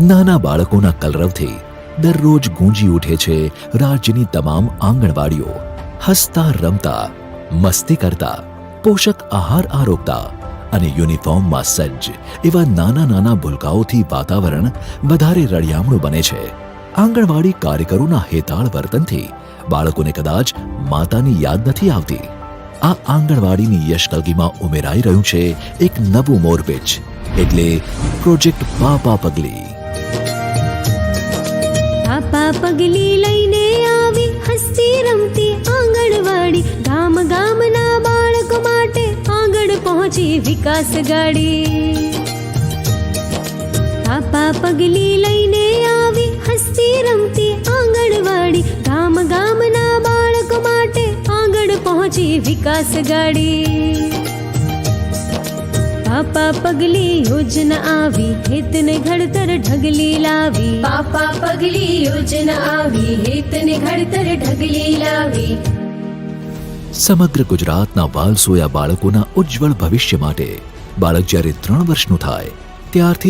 નાના બાળકોના કલરવથી દરરોજ ગુંજી ઉઠે છે રાજ્યની તમામ આંગણવાડીઓ. હસતા, રમતા, મસ્તી કરતા, પોષક આહાર આરોગતા અને યુનિફોર્મમાં સજ્જ એવા નાના નાના ભૂલકાઓથી વાતાવરણ વધારે રળિયામણું બને છે. આંગણવાડી કાર્યકરોના હેતાળ વર્તનથી બાળકોને કદાચ માતાની યાદ નથી આવતી. આ આંગણવાડીની યશકલગીમાં ઉમેરાઈ રહ્યું છે એક નવું મોરપીચ, એટલે પ્રોજેક્ટ પાપા પગલી. પાપા પગલી લઈને આવી, હસતી રમતી આંગણવાડી. ગામ ગામના બાળકો માટે આગળ પહોંચી વિકાસ ગાડી. પાપા પગલી લઈને આવી, હસતી રમતી આંગણવાડી. ગામ ગામના બાળકો માટે આગળ પહોંચી વિકાસ ગાડી. પાપા પગલી યોજના આવી હેતને ઘડતર ઢગલી લાવી. પાપા પગલી યોજના આવી હેતને ઘડતર ઢગલી લાવી. સમગ્ર ગુજરાતના વાલસોયા બાળકોના ઉજ્જવળ ભવિષ્ય માટે બાળક જ્યારે ત્રણ વર્ષનું થાય ત્યારથી